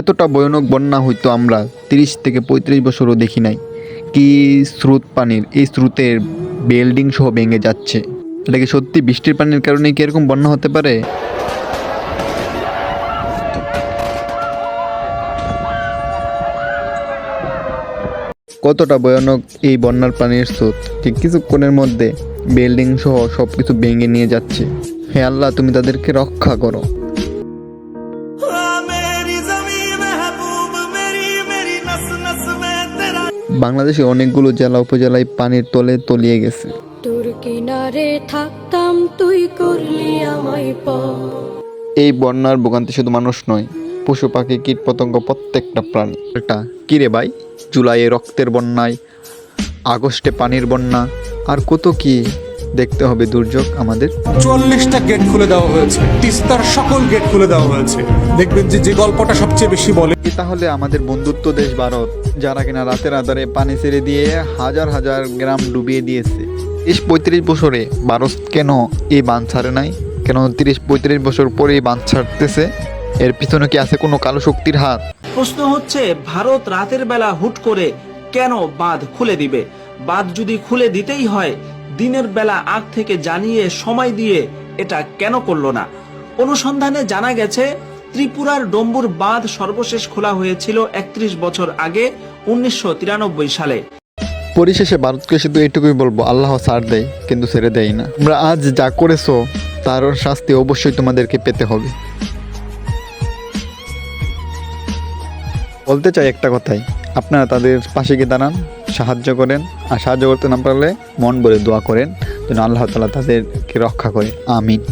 এতটা ভয়ানক বন্যা হয়তো আমরা তিরিশ থেকে পঁয়ত্রিশ বছরও দেখি নাই। কি স্রোত পানির, এই স্রোতের বিল্ডিং সহ ভেঙে যাচ্ছে। এটা কি সত্যি বৃষ্টির পানির কারণে কি এরকম বন্যা হতে পারে? কতটা ভয়ানক এই বন্যার পানির স্রোত। ঠিক কিছুক্ষণের মধ্যে বিল্ডিং সহ সব কিছু ভেঙে নিয়ে যাচ্ছে। হে আল্লাহ, তুমি তাদেরকে রক্ষা করো। বাংলাদেশে অনেকগুলো জেলা উপজেলায় পানির তলে তলিয়ে গেছে। তোর কিনারে থাকতাম তুই করলি আমায় এই বন্যার ভোগান্তি শুধু মানুষ নয় পশু পাখি কীট পতঙ্গ প্রত্যেকটা প্রাণী। এটা কী রে ভাই? জুলাইয়ে রক্তের বন্যায় আগস্টে পানির বন্যা আর কত কি? দেখতে হবে দুর্যোগ আমাদের। চুয়াল্লিশটা গেট খুলে দেওয়া হয়েছে তিস্তার সকল গেট খুলে দেওয়া হয়েছে। দেখবেন যে যে গল্পটা সবচেয়ে বেশি বলে। তাহলে আমাদের বন্ধুত্ব দেশ ভারত। যারা কিনা রাতের আধারে পানি ছেড়ে দিয়ে হাজার হাজার গ্রাম ডুবিয়ে দিয়েছে। তিরিশ পঁয়ত্রিশ বছরে ভারত কেন এই বাঁধ ছাড়ে নাই? কেন তিরিশ পঁয়ত্রিশ বছর পরে এই বাঁধ ছাড়তেছে? এর পিছনে কি আছে কোনো কালো শক্তির হাত? প্রশ্ন হচ্ছে, ভারত রাতের বেলা হুট করে কেন বাঁধ খুলে দিবে? বাঁধ যদি খুলে দিতেই হয়, দিনের বেলা আগ থেকে জানিয়ে সময় দিয়ে এটা কেন করল না? অনুসন্ধানে জানা গেছে ত্রিপুরার ডম্বুর বাঁধ সর্বশেষ খোলা হয়েছিল একত্রিশ বছর আগে, উনিশশো তিরানব্বই সালে। পরিশেষে ভারতকে শুধু এটুকুই বলব, আল্লাহ ছাড় দেয়, কিন্তু ছেড়ে দেয় না। তোমরা আজ যা করেছ, তার শাস্তি অবশ্যই তোমাদেরকে পেতে হবে। বলতে চাই একটা কথাই, আপনারা তাদের পাশে গিয়ে দাঁড়ান, সাহায্য করেন, আর সাহায্য করতে না পারলে মন বলে দোয়া করেন, যেন আল্লাহ তালা তাদেরকে রক্ষা করে। আমিন।